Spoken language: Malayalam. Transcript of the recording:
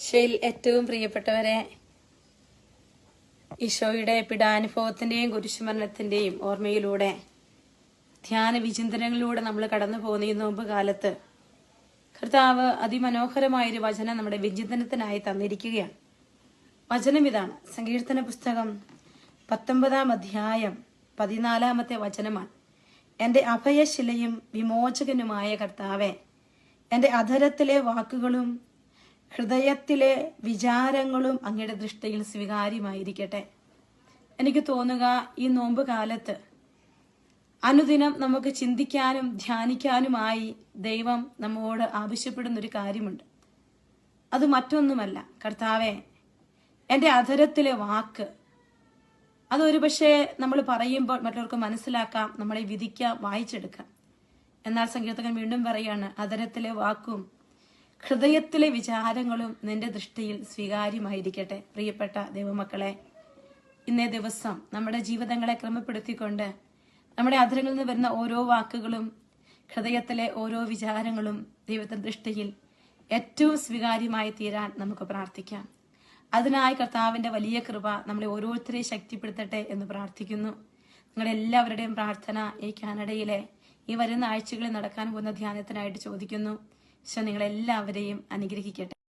ഈശോയിൽ ഏറ്റവും പ്രിയപ്പെട്ടവരെ ഈശോയുടെ പിടാനുഭവത്തിന്റെയും കുരിശുമരണത്തിന്റെയും ഓർമ്മയിലൂടെ ധ്യാന വിചിന്തനങ്ങളിലൂടെ നമ്മൾ കടന്നു പോകുന്ന ഈ നോമ്പ് കാലത്ത് കർത്താവ് അതിമനോഹരമായൊരു വചനം നമ്മുടെ വിചിന്തനത്തിനായി തന്നിരിക്കുകയാണ്. വചനം ഇതാണ്. സങ്കീർത്തന പുസ്തകം പത്തൊമ്പതാം അധ്യായം പതിനാലാമത്തെ വചനമാണ്. എന്റെ അഭയശിലയും വിമോചകനുമായ കർത്താവെ എന്റെ അധരത്തിലെ വാക്കുകളും ഹൃദയത്തിലെ വിചാരങ്ങളും അങ്ങയുടെ ദൃഷ്ടിയിൽ സ്വീകാര്യമായിരിക്കട്ടെ. എനിക്ക് തോന്നുക ഈ നോമ്പ് കാലത്ത് അനുദിനം നമുക്ക് ചിന്തിക്കാനും ധ്യാനിക്കാനുമായി ദൈവം നമ്മോട് ആവശ്യപ്പെടുന്ന ഒരു കാര്യമുണ്ട്. അത് മറ്റൊന്നുമല്ല. കർത്താവെ എന്റെ അധരത്തിലെ വാക്ക് അതൊരു പക്ഷേ നമ്മൾ പറയുമ്പോൾ മറ്റവർക്ക് മനസ്സിലാക്കാം നമ്മളെ വിധിക്കാം വായിച്ചെടുക്കാം. എന്നാൽ സങ്കീർത്തകൻ വീണ്ടും പറയാണ് അധരത്തിലെ വാക്കും ഹൃദയത്തിലെ വിചാരങ്ങളും നിന്റെ ദൃഷ്ടിയിൽ സ്വീകാര്യമായിരിക്കട്ടെ പ്രിയപ്പെട്ട ദൈവമക്കളെ. ഇന്നേ ദിവസം നമ്മുടെ ജീവിതങ്ങളെ ക്രമപ്പെടുത്തിക്കൊണ്ട് നമ്മുടെ അധരങ്ങളിൽ നിന്ന് വരുന്ന ഓരോ വാക്കുകളും ഹൃദയത്തിലെ ഓരോ വിചാരങ്ങളും ദൈവത്തിന്റെ ദൃഷ്ടിയിൽ ഏറ്റവും സ്വീകാര്യമായി തീരാൻ നമുക്ക് പ്രാർത്ഥിക്കാം. അതിനായി കർത്താവിന്റെ വലിയ കൃപ നമ്മളെ ഓരോരുത്തരെയും ശക്തിപ്പെടുത്തട്ടെ എന്ന് പ്രാർത്ഥിക്കുന്നു. നിങ്ങളുടെ എല്ലാവരുടെയും പ്രാർത്ഥന ഈ കാനഡയിലെ ഈ വരുന്ന ആഴ്ചകളിൽ നടക്കാൻ പോകുന്ന ധ്യാനത്തിനായിട്ട് ചോദിക്കുന്നു. ഈശോ നിങ്ങളെല്ലാവരെയും അനുഗ്രഹിക്കട്ടെ.